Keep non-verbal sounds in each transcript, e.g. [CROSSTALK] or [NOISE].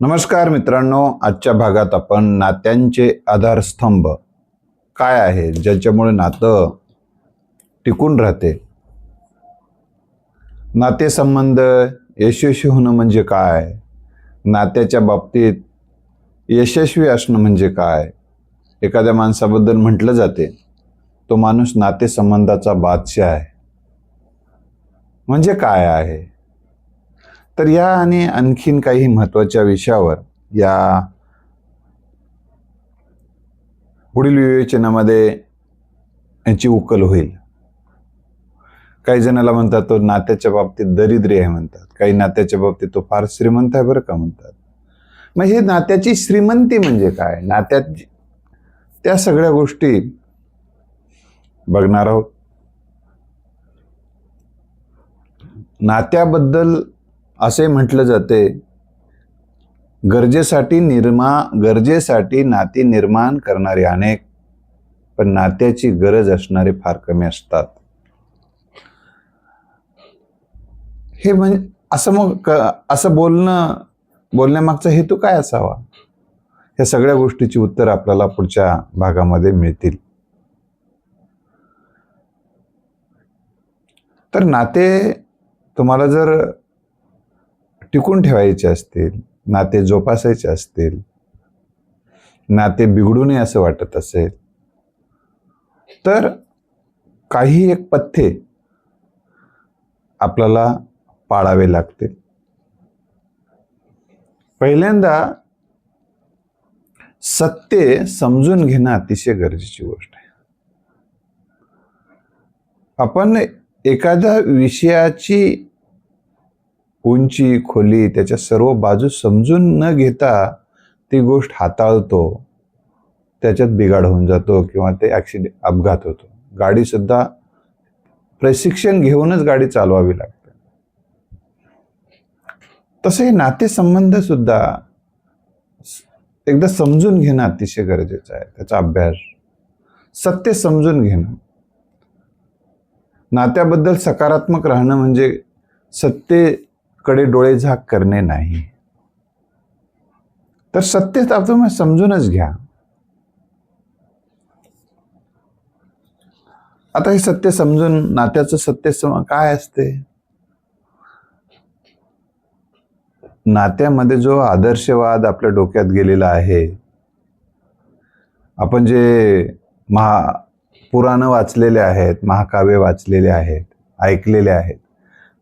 नमस्कार मित्रांनो आजच्या भागात आपण नात्यांचे आधारस्तंभ. काय आहे? ज्याच्यामुळे नातं टिकून राहते. नातेसंबंध यशस्वी होणं म्हणजे काय? नात्याच्या बाबतीत यशस्वी असणं म्हणजे काय? एखाद्या माणसाबद्दल म्हटलं जाते तो माणूस नातेसंबंधाचा बादशाह आहे. म्हणजे काय आहे? तर या आणि आणखीन काही महत्त्वाच्या विषयावर या पुढील विवेचनामध्ये याची उकल होईल. काही जणाला म्हणतात तो नात्याच्या बाबतीत दरिद्री आहे म्हणतात. काही नात्याच्या बाबतीत तो फार श्रीमंत आहे बरं का म्हणतात. मग हे नात्याची श्रीमंती म्हणजे काय? नात्यात त्या सगळ्या गोष्टी बघणार आहोत. नात्याबद्दल असे म्हटलं जाते. गरजेसाठी निर्मा गरजेसाठी नाती निर्माण करणारे अनेक पण नात्याची गरज असणारे फार कमी असतात. हे म्हणजे असं मग असं बोलणं बोलण्यामागचा हेतू काय असावा? या सगळ्या गोष्टीची उत्तर आपल्याला पुढच्या भागामध्ये मिळतील. तर नाते तुम्हाला जर टिकून ठेवायचे असतील नाते जोपासायचे असतील नाते बिघडू नये असं वाटत असेल तर काही एक पथ्ये आपल्याला पाळावे लागतील. पहिल्यांदा सत्य समजून घेणं अतिशय गरजेची गोष्ट आहे. आपण एखाद्या विषयाची उंची खोली त्याच्या सर्व बाजू समजून न घेता ती गोष्ट हाताळतो. त्याच्यात बिघाड होऊन जातो किंवा ते ॲक्सिडे अपघात होतो. गाडीसुद्धा प्रशिक्षण घेऊनच गाडी चालवावी लागते. तसे हे नातेसंबंध सुद्धा एकदा समजून घेणं अतिशय गरजेचं आहे. त्याचा अभ्यास सत्य समजून घेणं. नात्याबद्दल सकारात्मक राहणं म्हणजे सत्य कडे डोळे झाक करणे नाही. तर सत्य तर तुम्ही समजूनच घ्या. आता हे सत्य समजून नात्याचं सत्य सम काय असते? नात्यामध्ये जो आदर्शवाद आपल्या डोक्यात गेलेला आहे आपण जे महा पुराणं वाचलेले आहेत महाकाव्य वाचलेले आहेत ऐकलेले आहेत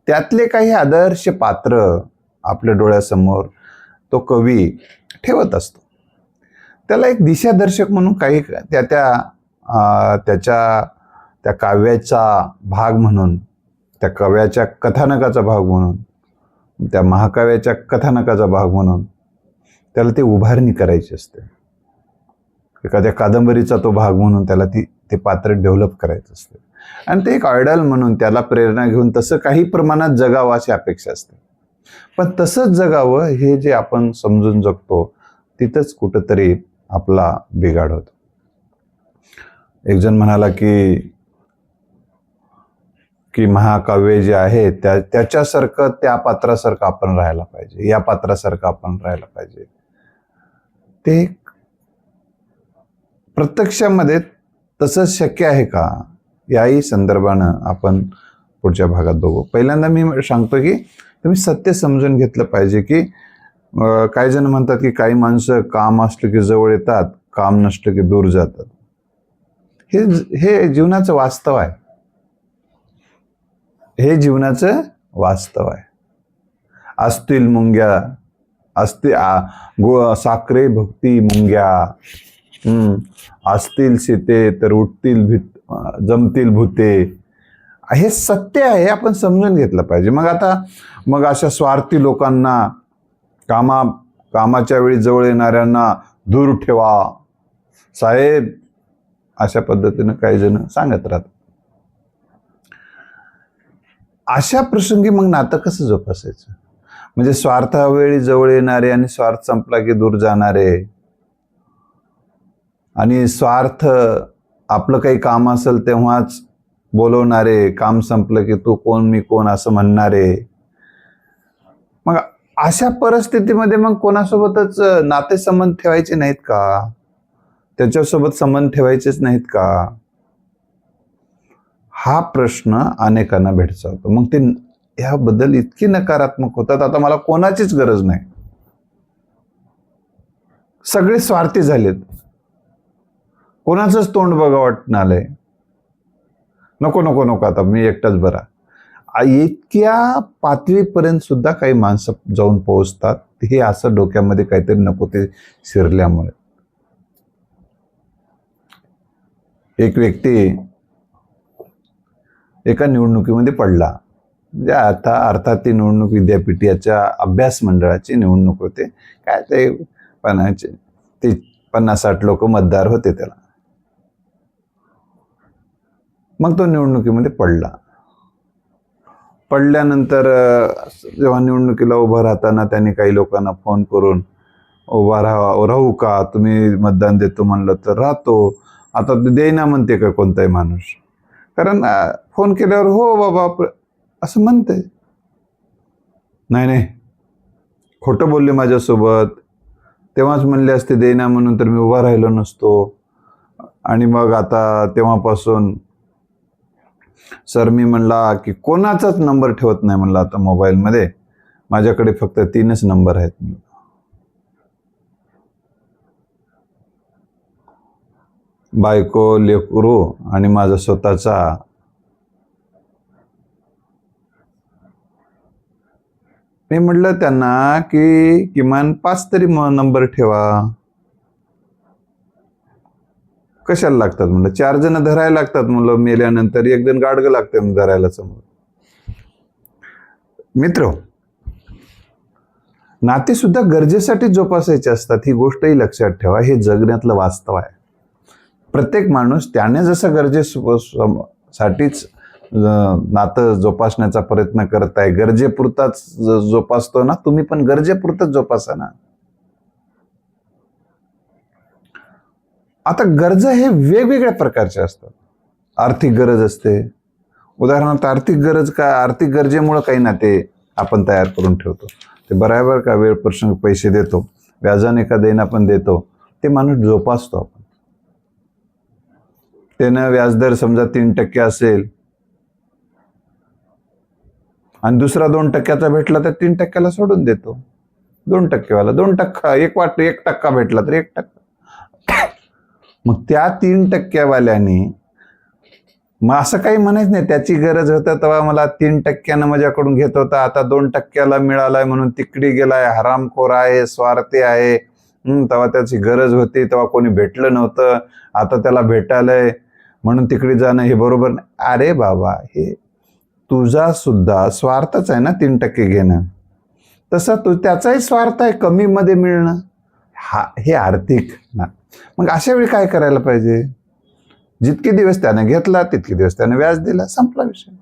त्यातले काही आदर्श पात्र आपल्या डोळ्यासमोर तो कवी ठेवत असतो. त्याला एक दिशादर्शक म्हणून काही त्या त्या त्याच्या त्या काव्याचा भाग म्हणून त्या कव्याच्या कथानकाचा भाग म्हणून त्या महाकाव्याच्या कथानकाचा भाग म्हणून त्याला ती उभारणी करायची असते. एखाद्या कादंबरीचा तो भाग म्हणून त्याला ती ते पात्र डेव्हलप करायचं असते. आणि ते एक आयडल म्हणून त्याला प्रेरणा घेऊन तसं काही प्रमाणात जगावं अशी अपेक्षा असते. पण तसंच जगावं हे जे आपण समजून जगतो तिथंच कुठंतरी आपला बिघाड होतो. एक जण म्हणाला की की महाकाव्य जे आहे त्या त्याच्यासारखं त्या पात्रासारखं आपण राहायला पाहिजे या पात्रासारखं आपण राहायला पाहिजे. ते प्रत्यक्षामध्ये तसं शक्य आहे का? याही संदर्भानं आपण पुढच्या भागात बघू. पहिल्यांदा मी सांगतो की तुम्ही सत्य समजून घेतलं पाहिजे की काही जण म्हणतात की काही माणसं काम असलं की जवळ येतात काम नसलं की दूर जातात. हे हे जीवनाचं वास्तव आहे. हे जीवनाचं वास्तव आहे. असतील मुंग्या असते गो साखरे भक्ती मुंग्या हम्म. असतील सीते तर उठतील भित्त जमतील भूते. हे सत्य आहे आपण समजून घेतलं पाहिजे. मग आता मग अशा स्वार्थी लोकांना कामा कामाच्या वेळी जवळ येणाऱ्यांना दूर ठेवा. साहेब अशा पद्धतीनं काही जण सांगत राहतात. अशा प्रसंगी मग नातं कसं जोपासायचं? म्हणजे स्वार्थावेळी जवळ येणारे आणि स्वार्थ संपला की दूर जाणारे. आणि स्वार्थ आपलं काही काम असेल तेव्हाच बोलवणारे काम संपलं की तू कोण मी कोण असं म्हणणारे. मग अशा परिस्थितीमध्ये मग कोणासोबतच नातेसंबंध ठेवायचे नाहीत का? त्याच्यासोबत संबंध ठेवायचेच नाहीत का? हा प्रश्न अनेकांना भेडसावतो. मग ते ह्याबद्दल इतकी नकारात्मक होतात. आता मला कोणाचीच गरज नाही. सगळे स्वार्थी झालेत. कोणाचंच तोंड बघा वाटणं आलंय नको नको नको आता मी एकटाच बरा. इतक्या पातळीपर्यंत सुद्धा काही माणसं जाऊन पोहोचतात हे असं डोक्यामध्ये काहीतरी नको ते शिरल्यामुळे. एक व्यक्ती एका निवडणुकीमध्ये पडला. म्हणजे आता अर्थात ती निवडणूक विद्यापीठाच्या अभ्यास मंडळाची निवडणूक होते. काय ते पन्नाचे ते पन्नास साठ लोक मतदार होते त्याला. मग तो निवडणुकीमध्ये पडला. पडल्यानंतर जेव्हा निवडणुकीला उभं राहताना त्यांनी काही लोकांना फोन करून उभा राहा राहू का? तुम्ही मतदान देतो म्हणलं तर राहतो. आता देईना म्हणते का कोणताही माणूस? कारण फोन केल्यावर हो बाबा असं म्हणते नाही नाही. खोटं बोलले माझ्यासोबत. तेव्हाच म्हणले असते देईना म्हणून तर मी उभा राहिलो नसतो. आणि मग आता तेव्हापासून सर मी म्हणला की कोणाचाच नंबर ठेवत नाही म्हणला आता मोबाईलमध्ये. माझ्याकडे फक्त तीनच नंबर आहेत. म्हणलं. बायको लेकरू आणि माझा स्वतःचा. मी म्हटलं त्यांना की किमान पाच तरी नंबर ठेवा. कशाला लागतात म्हणलं? चार जण धरायला लागतात म्हणलं मेल्यानंतर एक जण गाडगं लागतं धरायला समोर. मित्र नाते सुद्धा गरजेसाठी जोपासायचे असतात ही गोष्टही लक्षात ठेवा हे जगण्यातलं वास्तव आहे. प्रत्येक माणूस त्याने जसं गरजेसाठीच नातं जोपासण्याचा प्रयत्न करत आहे गरजेपुरताच जोपासतो ना तुम्ही पण गरजेपुरतच जोपासा ना. आता गरजा हे वेगवेगळ्या प्रकारच्या असतात. आर्थिक गरज असते. उदाहरणार्थ आर्थिक गरज का आर्थिक गरजेमुळं काही नाते आपण तयार करून ठेवतो. ते बराबर का वेळ प्रसंग पैसे देतो व्याजाने का देणं आपण देतो ते माणूस जोपासतो आपण. त्यानं व्याजदर समजा तीन टक्के असेल आणि दुसरा दोन टक्क्याचा भेटला तर तीन टक्क्याला सोडून देतो. दोन टक्केवाला दोन टक्का एक वाट एक टक्का भेटला तर एक टक्का. मग त्या तीन टक्क्यावाल्याने मग असं काही म्हणायच नाही त्याची गरज होतं तेव्हा मला तीन टक्क्यानं माझ्याकडून घेत होता. आता दोन टक्क्याला मिळालाय म्हणून तिकडी गेलाय हरामखोर आहे स्वार्थी आहे. तेव्हा त्याची गरज होती तेव्हा कोणी भेटलं नव्हतं. आता त्याला भेटायलंय म्हणून तिकडे जाणं हे बरोबर नाही. अरे बाबा हे तुझा सुद्धा स्वार्थच आहे ना तीन टक्के घेणं? तसं तू त्याचाही स्वार्थ आहे कमीमध्ये मिळणं. हा हे आर्थिक ना. मग अशा वेळी काय करायला पाहिजे? जितके दिवस त्याने घेतला तितके दिवस त्याने व्याज दिला. संपला विषय.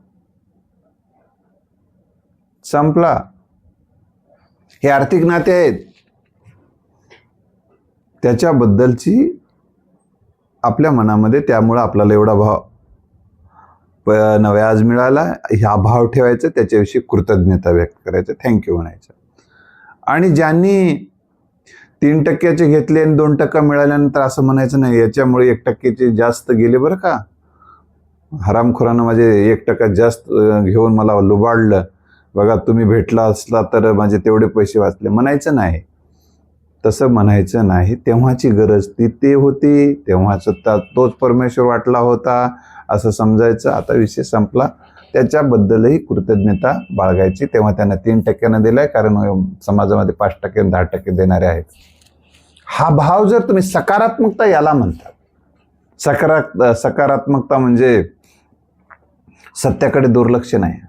संपला. हे आर्थिक नाते आहेत. त्याच्याबद्दलची आपल्या मनामध्ये त्यामुळं आपल्याला एवढा भाव पण व्याज मिळाला. ह्या भाव ठेवायचा. त्याच्याविषयी कृतज्ञता व्यक्त करायचं. थँक्यू म्हणायचं. आणि ज्यांनी तीन टक्क्याचे घेतले आणि दोन टक्का मिळाल्यानंतर असं म्हणायचं नाही. याच्यामुळे एक टक्क्याचे जास्त गेले बरं का? हरामखोरानं माझे एक टक्का जास्त घेऊन मला लुबाडलं. बघा तुम्ही भेटला असला तर माझे तेवढे पैसे वाचले. म्हणायचं नाही. तसं म्हणायचं नाही. तेव्हाची गरज ती ते होती. तेव्हाच तोच परमेश्वर वाटला होता. असं समजायचं. आता विषय संपला. त्याच्याबद्दलही कृतज्ञता बाळगायची. तेव्हा त्यांना तीन टक्क्यानं दिलाय. कारण समाजामध्ये पाच टक्के दहा टक्के देणारे आहेत. हा भाव जर तुम्ही सकारात्मकता याला म्हणतात सकारा सकारात्मकता म्हणजे सत्याकडे दुर्लक्ष नाही.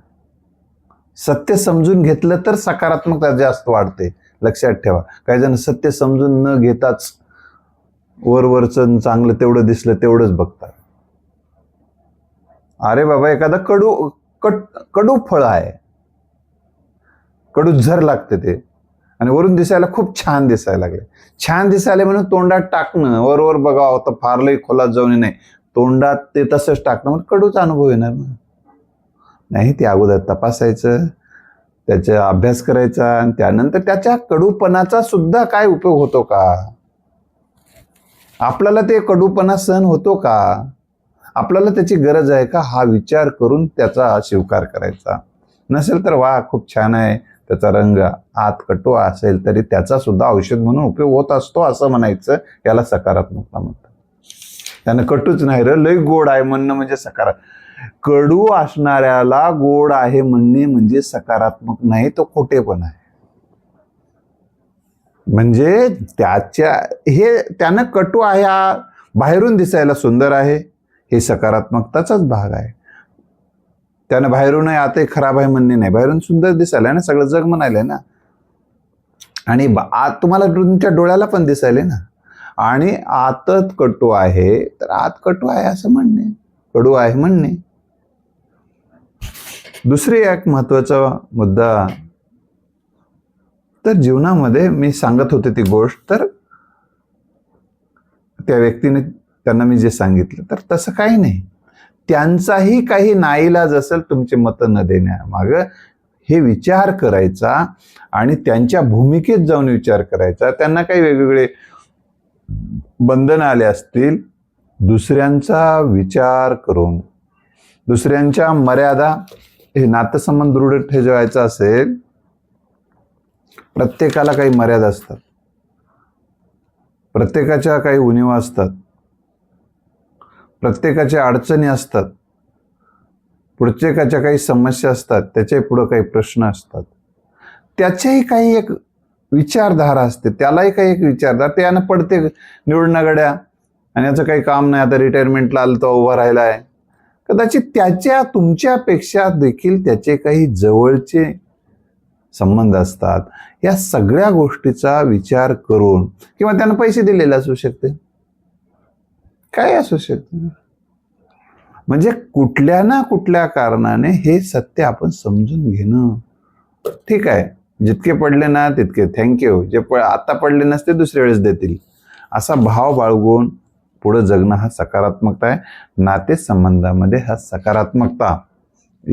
सत्य समजून घेतलं तर सकारात्मकता जास्त वाढते लक्षात ठेवा. काही जण सत्य समजून न घेताच वरवरचं चांगलं तेवढं दिसलं तेवढंच बघतात. अरे बाबा एखादा कडू कट कडू फळ आहे. कडू झर लागते ते. आणि वरून दिसायला खूप छान दिसायला लागले. छान दिसायला म्हणून तोंडात टाकणं वरवर बघावं तर लई खोलात जाऊन नाही. तोंडात ते तसंच टाकणं म्हणजे कडूच अनुभव येणार ना. नाही ते अगोदर तपासायचं त्याचा अभ्यास करायचा आणि त्यानंतर त्याच्या कडूपणाचा सुद्धा काय उपयोग होतो का? आपल्याला ते कडूपणा सहन होतो का? आपल्याला त्याची गरज आहे का? हा विचार करून त्याचा स्वीकार करायचा. नसेल तर वा खूप छान आहे. त्याचा रंग आत कटुआ असेल तरी त्याचा सुद्धा औषध म्हणून उपयोग होत असतो असं म्हणायचं याला सकारात्मकता म्हणतात. त्यानं कटूच नाही र लय गोड आहे म्हणणं म्हणजे सकारात्मक कडू असणाऱ्याला गोड आहे म्हणणे म्हणजे सकारात्मक नाही तो खोटेपण आहे. म्हणजे त्याच्या हे त्यानं कटू आहे हा बाहेरून दिसायला सुंदर आहे हे सकारात्मकताचाच भाग आहे. त्यानं बाहेरून आतही खराब आहे म्हणणे नाही. बाहेरून सुंदर दिसायला ना सगळं जग म्हणायलंय ना. आणि आत तुम्हाला तुमच्या डोळ्याला पण दिसायले ना. आणि आतच कटू आहे तर आत कटू आहे असं म्हणणे कडू आहे म्हणणे. दुसरी एक महत्त्वाचा मुद्दा तर जीवनामध्ये मी सांगत होते ती गोष्ट तर त्या व्यक्तीने त्यांना मी जे सांगितलं तर तसं काही नाही. त्यांचाही काही नाईलाज असेल तुमचे मतं न देण्यामाग हे विचार करायचा आणि त्यांच्या भूमिकेत जाऊन विचार करायचा. त्यांना काही वेगवेगळे बंधन आले असतील दुसऱ्यांचा विचार करून. दुसऱ्यांच्या मर्यादा हे नातेसंबंध दृढ ठेवायचा असेल प्रत्येकाला काही मर्यादा असतात. प्रत्येकाच्या काही उणीवा असतात. प्रत्येकाच्या अडचणी असतात. प्रत्येकाच्या काही समस्या असतात त्याच्याही पुढं काही प्रश्न असतात. त्याच्याही काही एक विचारधारा असते त्यालाही काही एक विचारधारा त्यानं पडते निवडणं गड्या आणि याचं काही काम नाही आता रिटायरमेंटला आलं तो उभा राहिला आहे कदाचित त्याच्या तुमच्यापेक्षा देखील त्याचे काही जवळचे संबंध असतात. या सगळ्या गोष्टीचा विचार करून किंवा त्यानं पैसे दिलेले असू शकते. काय असू शकते? म्हणजे कुठल्या ना कुठल्या कारणाने हे सत्य आपण समजून घेणं. ठीक आहे. जितके पडले ना तितके थँक्यू जे प आता पडले नसते दुसऱ्या वेळेस देतील. असा भाव बाळगून पुढं जगणं हा सकारात्मकता आहे. नातेसंबंधामध्ये हा सकारात्मकता.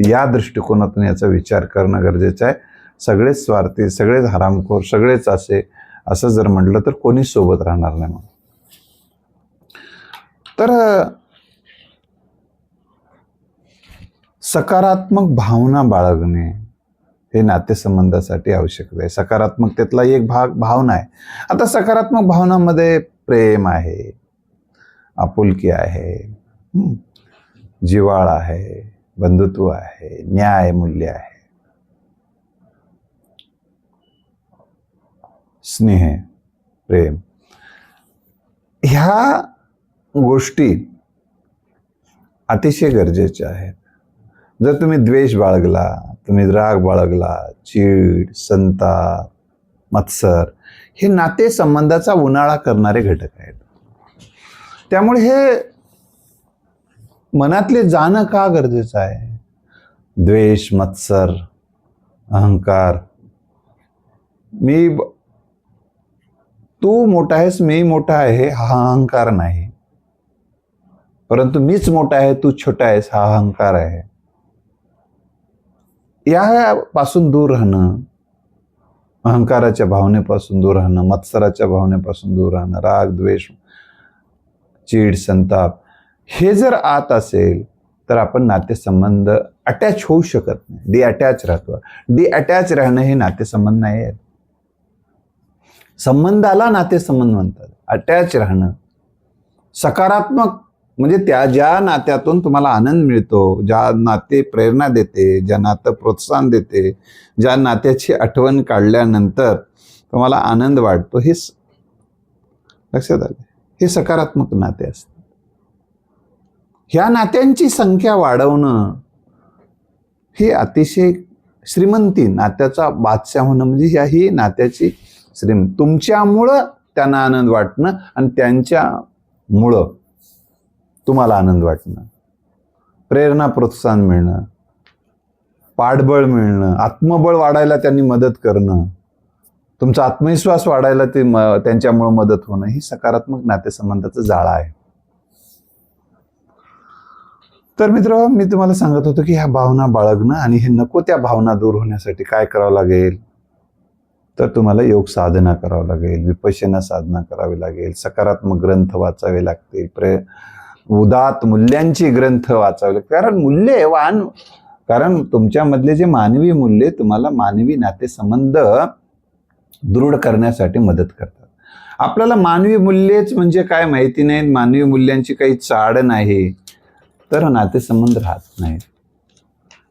या दृष्टिकोनातून याचा विचार करणं गरजेचं आहे. सगळेच स्वार्थी सगळेच हरामखोर सगळेच असे. असं जर म्हटलं तर कोणीच सोबत राहणार नाही मग तर सकारात्मक भावना बाळगणे हे नातेसंबंधासाठी आवश्यक आहे. सकारात्मकतेतला एक भाग भावना आहे. आता सकारात्मक भावनामध्ये प्रेम आहे आपुलकी आहे जिवाळ आहे बंधुत्व आहे न्याय मूल्य आहे स्नेह प्रेम. ह्या गोष्टी अतिशय गरजेच्या आहेत. जर तुम्ही द्वेष बाळगला तुम्ही राग बाळगला चीड संताप मत्सर हे नाते संबंधाचा उन्हाळा करणारे घटक आहेत. त्यामुळे हे मनातले जाणं का गरजेचं आहे? द्वेष मत्सर अहंकार. मी तू मोठा आहेस मी मोठा आहे हा अहंकार नाही. परंतु मीच मोठा आहे तू छोटा आहेस हा अहंकार आहे. यापासून दूर राहणं अहंकाराच्या भावनेपासून दूर राहणं मत्सराच्या भावनेपासून दूर राहणं राग द्वेष चीड संताप हे जर आत असेल तर आपण नातेसंबंध अटॅच होऊ शकत नाही. डी अटॅच राहतो. डी अटॅच राहणं हे नातेसंबंध नाही आहेत संबंधाला नातेसंबंध म्हणतात. अटॅच राहणं सकारात्मक म्हणजे त्या ज्या नात्यातून तुम्हाला आनंद मिळतो ज्या नाते प्रेरणा देते ज्या नातं प्रोत्साहन देते ज्या नात्याची आठवण काढल्यानंतर तुम्हाला आनंद वाटतो हे लक्षात आलं? हे सकारात्मक नाते असतात. ह्या नात्यांची संख्या वाढवणं ही अतिशय श्रीमंती नात्याचा बादशाह होणं म्हणजे ह्या ही नात्याची श्रीम तुमच्यामुळं त्यांना आनंद वाटणं आणि त्यांच्यामुळं तुम्हाला आनंद वाटणं प्रेरणा प्रोत्साहन मिळणं पाठबळ मिळणं आत्मबळ वाढायला त्यांनी मदत करणं तुमचा आत्मविश्वास वाढायला ते म त्यांच्यामुळं मदत होणं ही सकारात्मक नातेसंबंधाचं जाळं आहे. तर मित्र मी तुम्हाला सांगत होतो की ह्या भावना बाळगणं आणि हे नको त्या भावना दूर होण्यासाठी काय करावं लागेल? तर तुम्हाला योग साधना करावं लागेल विपश्यना साधना करावी लागेल सकारात्मक ग्रंथ वाचावे लागतील प्रे उदात मूल्यांची ग्रंथ वाचावे. लागतात कारण मूल्य आहे वाहन कारण तुमच्यामधले जे मानवी मूल्य तुम्हाला मानवी नातेसंबंध दृढ करण्यासाठी मदत करतात. आपल्याला मानवी मूल्येच म्हणजे काय माहिती नाही मानवी मूल्यांची काही चाड नाही तर नातेसंबंध राहत नाहीत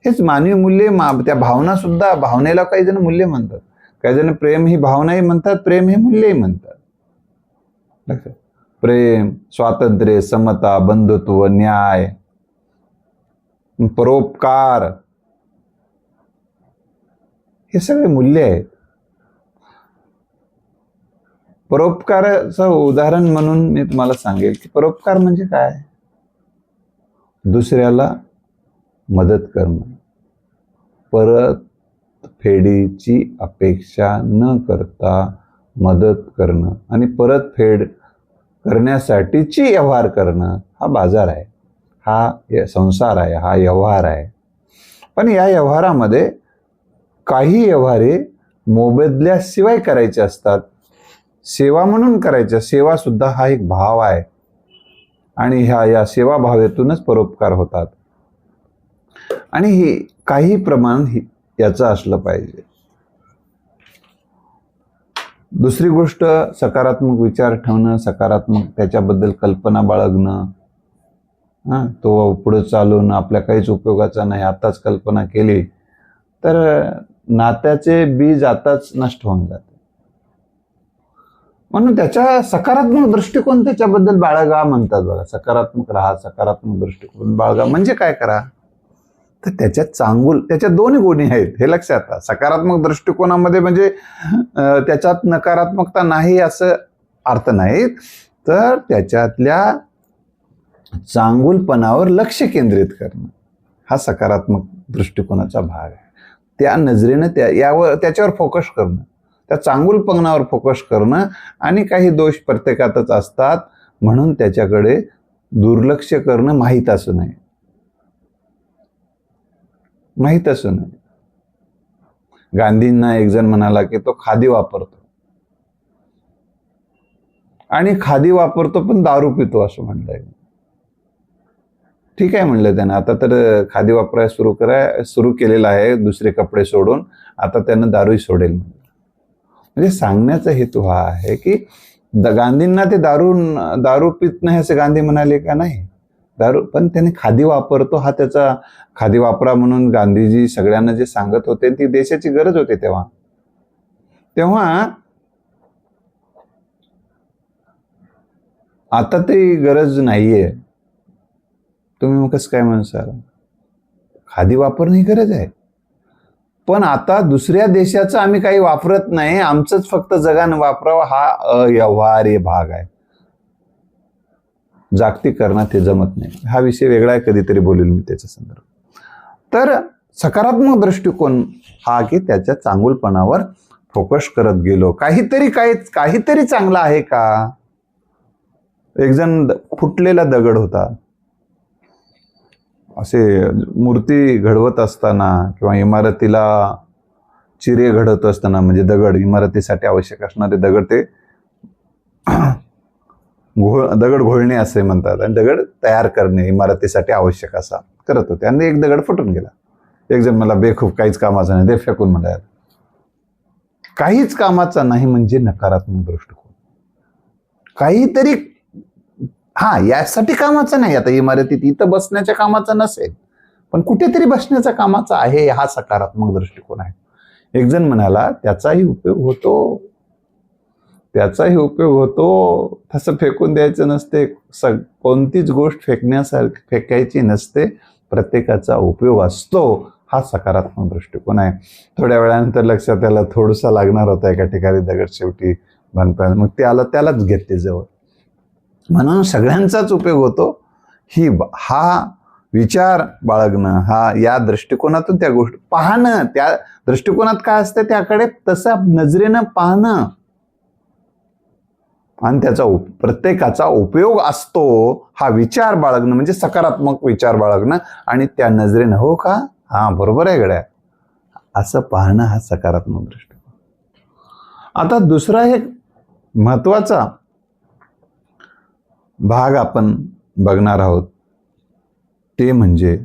हेच मानवी मूल्य मा त्या भावना सुद्धा भावनेला काही जण मूल्य म्हणतात. काही जण प्रेम ही भावनाही म्हणतात प्रेम हे मूल्यही म्हणतात. लक्षात प्रेम स्वातंत्र्य समता बंधुत्व न्याय परोपकार हे सगळे मूल्य आहेत. परोपकाराचं उदाहरण म्हणून मी तुम्हाला सांगेल की परोपकार म्हणजे काय? दुसऱ्याला मदत करणं. परत फेडीची अपेक्षा न करता मदत करणं. आणि परतफेड करण्यासाठीची व्यवहार करणं हा बाजार आहे. हा य- संसार आहे हा व्यवहार आहे. पण या व्यवहारामध्ये काही व्यवहारे मोबदल्याशिवाय करायचे असतात. सेवा म्हणून करायच्या सेवासुद्धा हा एक भाव आहे. आणि ह्या या सेवाभावेतूनच परोपकार होतात. आणि ही काही प्रमाण ही याचं असलं पाहिजे. दुसरी गोष्ट सकारात्मक विचार ठेवणं सकारात्मक त्याच्याबद्दल कल्पना बाळगणं हां तो पुढं चालून आपल्या काहीच उपयोगाचा नाही आताच कल्पना केली तर नात्याचे बीज आताच नष्ट होऊन जाते. म्हणून त्याच्या सकारात्मक दृष्टिकोन त्याच्याबद्दल बाळगा म्हणतात बघा. सकारात्मक राहा सकारात्मक दृष्टिकोन बाळगा. म्हणजे काय करा? तर त्याच्यात चांगुल त्याच्या दोन गुणी आहेत हे लक्षात आता सकारात्मक दृष्टिकोनामध्ये म्हणजे त्याच्यात नकारात्मकता नाही असं अर्थ नाही तर त्याच्यातल्या चांगुलपणावर लक्ष केंद्रित करणं हा सकारात्मक दृष्टिकोनाचा भाग आहे. त्या नजरेनं त्या यावर त्याच्यावर फोकस करणं त्या चांगुलपणावर फोकस करणं आणि काही दोष प्रत्येकातच असतात म्हणून त्याच्याकडे दुर्लक्ष करणं माहीत असू नये माहीत असं नाही गांधींना एक जण म्हणाला की तो खादी वापरतो. आणि खादी वापरतो पण दारू पितो असं म्हणलंय. ठीक आहे म्हणलं त्यानं. आता तर खादी वापरायला सुरू कराय सुरू केलेलं आहे दुसरे कपडे सोडून. आता त्यानं दारूही सोडेल म्हणलं. म्हणजे सांगण्याचा हेतू हा आहे की द- गांधींना ते दारू दारू पित नाही असे गांधी म्हणाले का नाही? दारू पण त्याने खादी वापरतो हा त्याचा खादी वापरा म्हणून गांधीजी सगळ्यांना जे सांगत होते ती देशाची गरज होती तेव्हा. तेव्हा आता ती गरज नाहीये. तुम्ही मग कसं काय म्हणसाल? खादी वापरणं ही गरज आहे. पण आता दुसऱ्या देशाचं आम्ही काही वापरत नाही आमचंच फक्त जगानं वापरावं हा अव्यवहार्य भाग आहे. जागतिकरणात ते जमत नाही. हा विषय वेगळा आहे कधीतरी बोलेल मी त्याच्या संदर्भात. तर सकारात्मक दृष्टिकोन हा की त्याच्या चांगुलपणावर फोकस करत गेलो. काहीतरी काही काहीतरी चांगलं आहे का? एक जण द- फुटलेला दगड होता. असे मूर्ती घडवत असताना किंवा इमारतीला चिरे घडवत असताना म्हणजे दगड इमारतीसाठी आवश्यक असणारे दगड ते घोळ दगड घोळणे असे म्हणतात आणि दगड तयार करणे इमारतीसाठी आवश्यक असा. करत होते. आणि एक दगड फुटून गेला. एक जण मला बेखूप काहीच कामाचा नाही. ते फेकून म्हणाल. काहीच कामाचा नाही म्हणजे नकारात्मक दृष्टिकोन. काहीतरी हा यासाठी कामाचा नाही. आता इमारतीत इथं बसण्याच्या कामाचा नसेल पण कुठेतरी बसण्याचा कामाचा आहे हा सकारात्मक दृष्टिकोन आहे. एक जण म्हणाला त्याचाही उपयोग होतो त्याचाही उपयोग होतो. तसं फेकून द्यायचं नसते. स कोणतीच गोष्ट फेकण्यासारखी फेकायची नसते. प्रत्येकाचा उपयोग असतो. हा सकारात्मक दृष्टिकोन आहे. थोड्या वेळानंतर लक्षात त्याला थोडसा लागणार होता एका ठिकाणी दगड शेवटी बांधताना. मग त्याला त्यालाच घेतले जवळ. म्हणून सगळ्यांचाच उपयोग होतो. ही ब- हा विचार बाळगणं हा या दृष्टिकोनातून त्या गोष्टी पाहणं त्या दृष्टिकोनात काय असतं त्याकडे तसा नजरेनं पाहणं. आणि त्याचा उप प्रत्येकाचा उपयोग असतो हा विचार बाळगणं म्हणजे सकारात्मक विचार बाळगणं आणि त्या नजरेनं हो का? हा बरोबर आहे गड्या. असं पाहणं हा सकारात्मक दृष्टिकोन. आता दुसरा एक महत्त्वाचा भाग आपण बघणार आहोत ते म्हणजे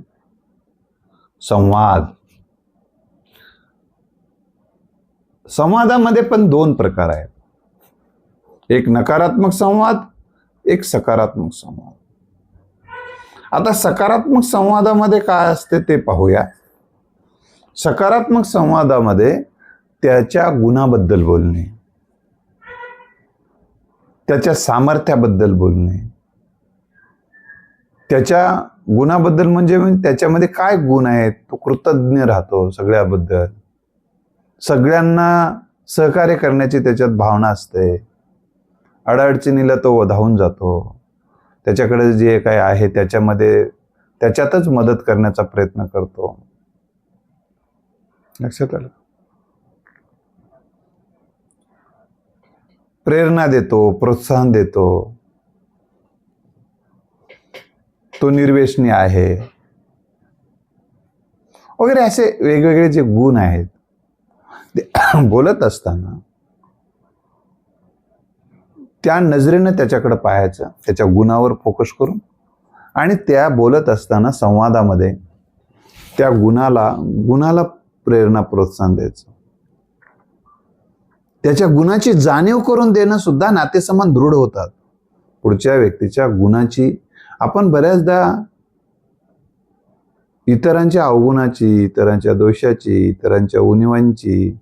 संवाद. संवादामध्ये पण दोन प्रकार आहेत. एक नकारात्मक संवाद एक सकारात्मक संवाद. आता सकारात्मक संवादामध्ये काय असते ते पाहूया. सकारात्मक संवादामध्ये त्याच्या गुणाबद्दल बोलणे. त्याच्या सामर्थ्याबद्दल बोलणे. त्याच्या गुणाबद्दल म्हणजे, म्हणजे त्याच्यामध्ये काय गुण आहेत? तो कृतज्ञ राहतो सगळ्याबद्दल. सगळ्यांना सहकार्य करण्याची त्याच्यात भावना असते. अडअडचणीला तो धावून जातो. त्याच्याकडे जे काय आहे त्याच्यामध्ये त्याच्यातच मदत करण्याचा प्रयत्न करतो. लक्षात आलं? प्रेरणा देतो प्रोत्साहन देतो. तो निर्वेशनी आहे. वगैरे असे वेगवेगळे जे गुण आहेत ते [COUGHS] बोलत असताना त्या नजरेनं त्याच्याकडे पाहायचं त्याच्या गुणावर फोकस करून आणि त्या बोलत असताना संवादामध्ये त्या गुणाला गुणाला प्रेरणा प्रोत्साहन द्यायचं. त्याच्या गुणाची जाणीव करून देणं सुद्धा नातेसंबंध दृढ होतात. पुढच्या व्यक्तीच्या गुणाची आपण बऱ्याचदा इतरांच्या अवगुणाची इतरांच्या दोषाची इतरांच्या उणिवांची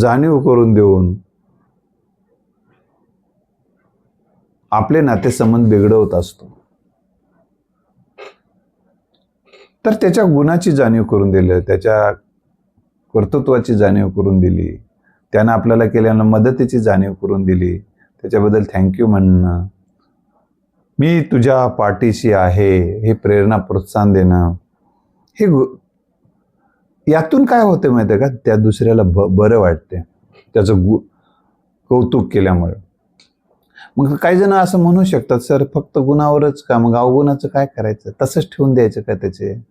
जाणीव करून देऊन आपले नातेसंबंध बिघडवत असतो. तर त्याच्या गुणाची जाणीव करून दिली त्याच्या कर्तृत्वाची जाणीव करून दिली त्यानं आपल्याला केल्यानं मदतीची जाणीव करून दिली त्याच्याबद्दल थँक्यू म्हणणं. मी तुझ्या पाठीशी आहे हे प्रेरणा प्रोत्साहन देणं. हे यातून काय होते माहिती आहे का? त्या दुसऱ्याला ब बरं वाटते त्याचं गु कौतुक केल्यामुळे. मग काही जण असं म्हणू शकतात सर फक्त गुणावरच का? मग अवगुणाचं काय करायचं? तसंच ठेवून द्यायचं का त्याचे?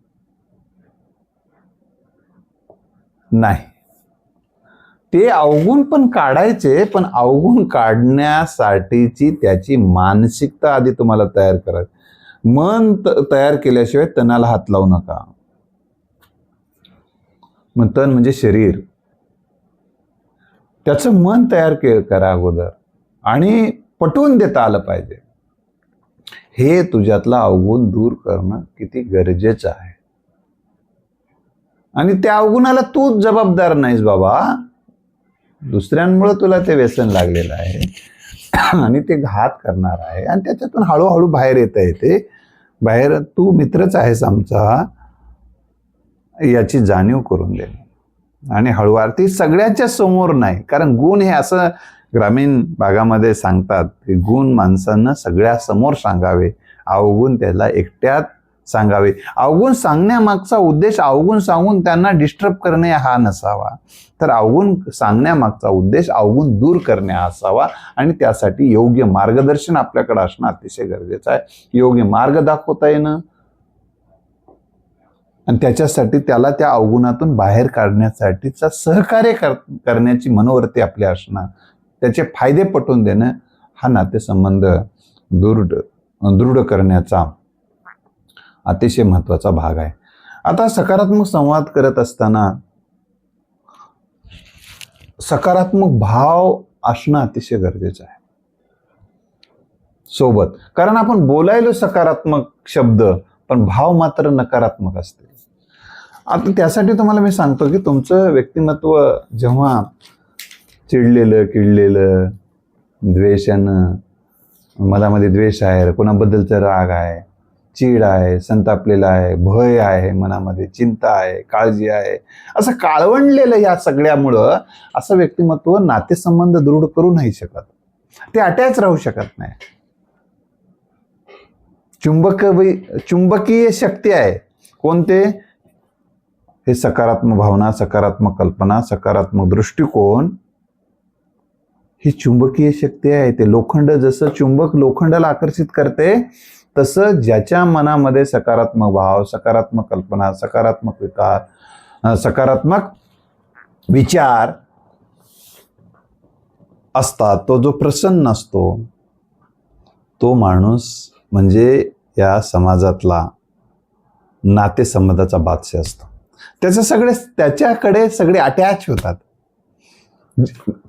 नाही. ते अवगुण पण काढायचे पण अवगुण काढण्यासाठीची त्याची मानसिकता आधी तुम्हाला तयार करायची मन तयार केल्याशिवाय तणाला हात लावू नका. मग तण म्हणजे शरीर. त्याचं मन तयार के करा अगोदर. आणि पटवून देता आलं पाहिजे. हे तुझ्यातला अवगुण दूर करणं किती गरजेचं आहे. आणि त्या अवगुणाला तूच जबाबदार नाहीस बाबा. दुसऱ्यांमुळे तुला ते व्यसन लागलेलं आहे. आणि ते घात करणार आहे. आणि त्याच्यातून हळूहळू बाहेर येता येते. बाहेर तू मित्रच आहेस आमचा. याची जाणीव करून दे. आणि हळूवार ती सगळ्याच्या समोर नाही. कारण गुण हे असं ग्रामीण भागामध्ये सांगतात की गुण माणसांना सगळ्या समोर सांगावे. अवगुण त्याला एकट्यात सांगावे. अवगुण सांगण्यामागचा उद्देश अवगुण सांगून त्यांना डिस्टर्ब करणे हा नसावा. तर अवगुण सांगण्यामागचा उद्देश अवगुण दूर करणे हा असावा आणि त्यासाठी योग्य मार्गदर्शन आपल्याकडे असणं अतिशय गरजेचं आहे. योग्य मार्ग दाखवता येणं. आणि त्याच्यासाठी त्याला त्या अवगुणातून बाहेर काढण्यासाठीचा सहकार्य कर करण्याची मनोवृत्ती आपली असणार. त्याचे फायदे पटवून देणं हा नातेसंबंध दृढ दृढ करण्याचा अतिशय महत्त्वाचा भाग आहे. आता सकारात्मक संवाद करत असताना सकारात्मक भाव असणं अतिशय गरजेचं आहे. सोबत कारण आपण बोलायलो सकारात्मक शब्द पण भाव मात्र नकारात्मक असते. आता त्यासाठी तुम्हाला मी सांगतो की तुमचं व्यक्तिमत्व जेव्हा चिडलेलं किडलेलं द्वेषानं मनामध्ये द्वेष आहे कोणाबद्दलचा राग आहे चीड आहे संतापलेला आहे भय आहे मनामध्ये चिंता आहे काळजी आहे असं काळवंडलेलं या सगळ्यामुळं असं व्यक्तिमत्व नातेसंबंध दृढ करू नाही शकत. ते अटॅच राहू शकत नाही. चुंबक चुंबकीय शक्ती आहे. कोणते? हे सकारात्मक भावना सकारात्मक कल्पना सकारात्मक दृष्टिकोन ही चुंबकीय शक्ती आहे. ते लोखंड जसं चुंबक लोखंडाला आकर्षित करते तसं ज्याच्या मनामध्ये सकारात्मक भाव सकारात्मक कल्पना सकारात्मक विकार सकारात्मक विचार असतात. तो जो प्रसन्न असतो तो माणूस म्हणजे या समाजातला नातेसंबंधाचा बादशाह असतो. त्याचं सगळे त्याच्याकडे सगळे अटॅच होतात.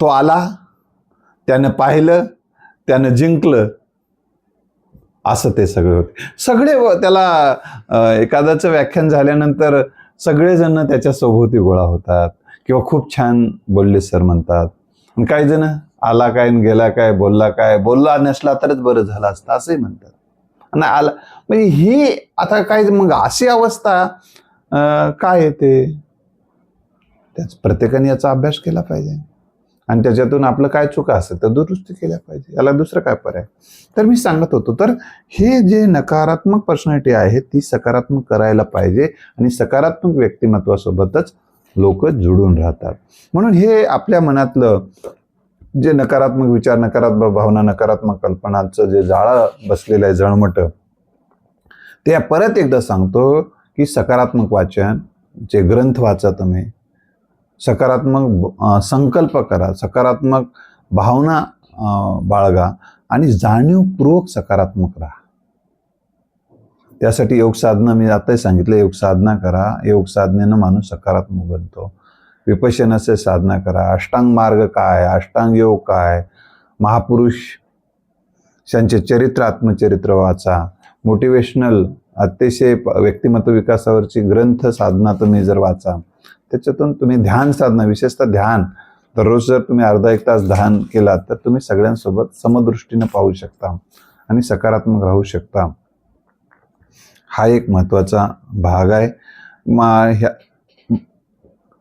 तो आला त्यानं पाहिलं त्यानं जिंकलं. असं ते सगळे होते. सगळे त्याला एखाद्याचं व्याख्यान झाल्यानंतर सगळेजण त्याच्या सभोवती गोळा होतात. किंवा खूप छान बोलले सर म्हणतात. काही जण आला काय गेला काय बोलला काय बोलला नसला तरच बरं झालं असतं असंही म्हणतात. आणि आला म्हणजे ही आता काय मग अशी अवस्था काय येते त्याच प्रत्येकाने याचा अभ्यास केला पाहिजे. आणि त्याच्यातून आपलं काय चुका असेल तर दुरुस्ती केल्या पाहिजे. याला दुसरं काय पर्याय? तर मी सांगत होतो तर हे जे नकारात्मक पर्सनॅलिटी आहे ती सकारात्मक करायला पाहिजे आणि सकारात्मक व्यक्तिमत्वासोबतच लोक जुळून राहतात. म्हणून हे आपल्या मनातलं जे नकारात्मक विचार नकारात्मक भावना नकारात्मक कल्पनांचं जे जाळं बसलेलं आहे जळमट ते परत एकदा सांगतो की सकारात्मक वाचन जे ग्रंथ वाचा तुम्ही सकारात्मक संकल्प करा सकारात्मक भावना बाळगा आणि जाणीवपूर्वक सकारात्मक राहा. त्यासाठी योग साधना मी आताही सांगितलं योग साधना करा. योग साधनेनं माणूस सकारात्मक बनतो. विपशनाचे साधना करा. अष्टांग मार्ग काय? अष्टांग योग काय? महापुरुष त्यांचे चरित्र आत्मचरित्र वाचा. मोटिवेशनल अतिशय व्यक्तिमत्व विकासावरची ग्रंथ साधना तुम्ही जर वाचा त्याच्यातून तुम्ही ध्यान साधना विशेषतः ध्यान. दररोज जर तुम्ही अर्धा एक तास ध्यान केलात तर तुम्ही सगळ्यांसोबत समदृष्टीने पाहू शकता आणि सकारात्मक राहू शकता. हा एक महत्त्वाचा भाग आहे. मा ह्या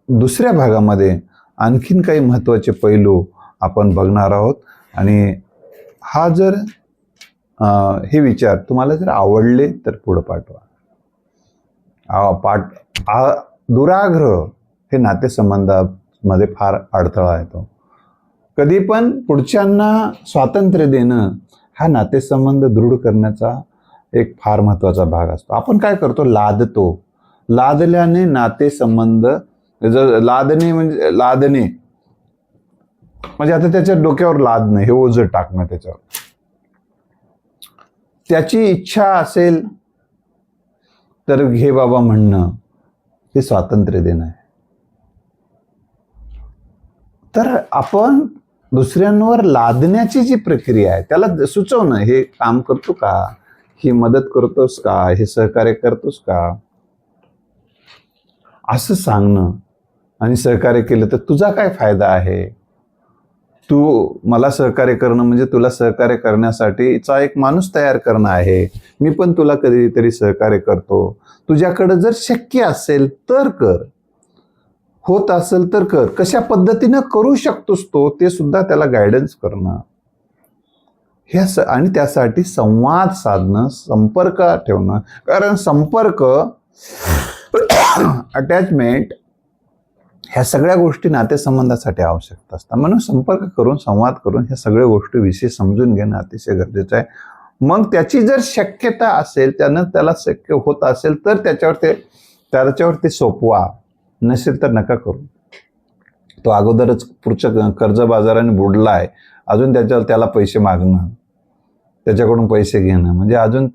दुसऱ्या भागामध्ये आणखीन काही महत्त्वाचे पैलू आपण बघणार आहोत. आणि हा जर हे विचार तुम्हाला जर आवडले तर पुढं पाठवा. पाठ दुराग्रह हे नातेसंबंधामध्ये फार अडथळा येतो. कधी पण पुढच्यांना स्वातंत्र्य देणं हा नातेसंबंध दृढ करण्याचा एक फार महत्त्वाचा भाग असतो. आपण काय करतो? लादतो. लादल्याने नातेसंबंध जर लादणे म्हणजे लादणे. म्हणजे आता त्याच्या डोक्यावर लादणं हे ओझं टाकणं त्याच्यावर. त्याची इच्छा असेल तर घे बाबा म्हणणं हे स्वातंत्र्य देणं आहे. तर आपण दुसऱ्यांवर लादण्याची जी प्रक्रिया आहे त्याला सुचवणं हे काम करतो का? ही मदत करतोस का? हे सहकार्य करतोस का? असं सांगणं आणि सहकार्य केलं तर तुझा काय फायदा आहे? तू मला सहकार्य करणं म्हणजे तुला सहकार्य करण्यासाठीचा एक माणूस तयार करणं आहे. मी पण तुला कधीतरी सहकार्य करतो. तुझ्याकडं जर शक्य असेल तर कर. होत असेल तर कर. कशा पद्धतीनं करू शकतोस तो ते सुद्धा त्याला गायडन्स करणं. हे स आणि त्यासाठी संवाद साधणं संपर्क ठेवणं. कारण संपर्क [COUGHS] अटॅचमेंट ह्या सगळ्या गोष्टी नातेसंबंधासाठी आवश्यक असतात. म्हणून संपर्क करून संवाद करून ह्या सगळ्या गोष्टी विषय समजून घेणं अतिशय गरजेचं आहे. मग त्याची जर शक्यता असेल त्यानं त्याला शक्य होत असेल तर त्याच्यावर ते त्याच्यावर ते सोपवा. नसेल तर नका करू. तो अगोदरच पुढच्या कर्ज बाजाराने बुडला आहे अजून त्याच्यावर त्याला पैसे मागणं त्याच्याकडून पैसे घेणं म्हणजे अजून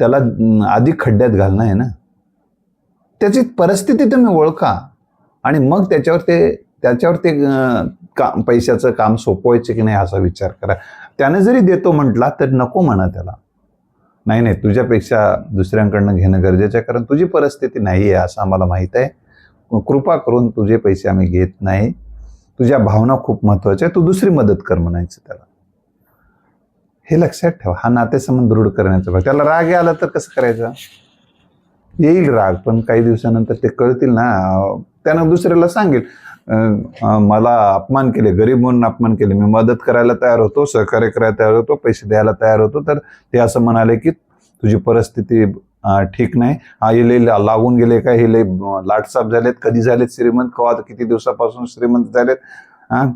त्याला अधिक खड्ड्यात घालणं आहे ना? त्याची परिस्थिती तुम्ही ओळखा. आणि मग त्याच्यावर ते त्याच्यावर ते का काम पैशाचं काम सोपवायचं की नाही असा विचार करा. त्याने जरी देतो म्हटला तर नको म्हणा त्याला. नाही नाही तुझ्यापेक्षा दुसऱ्यांकडनं घेणं गरजेचं आहे कारण तुझी परिस्थिती नाही आहे असं आम्हाला माहीत आहे. कृपा करून तुझे पैसे आम्ही घेत नाही. तुझ्या भावना खूप महत्त्वाच्या तू दुसरी मदत कर म्हणायचं त्याला. हे लक्षात ठेवा. हा नातेसंबंध दृढ करण्याचा भाग. त्याला राग आला तर कसं करायचं? येईल राग पण काही दिवसानंतर ते कळतील ना. त्यानं दुसऱ्याला सांगेल मला अपमान केले. गरीब म्हणून अपमान केले. मी मदत करायला तयार होतो सहकार्य करायला तयार होतो पैसे द्यायला तयार होतो. तर ते असं म्हणाले की तुझी परिस्थिती ठीक नाही. हा हे लय ला- लागून गेले काय? हे लय लाटसाप झालेत. कधी झालेत? श्रीमंत कवा? किती दिवसापासून श्रीमंत झालेत? हा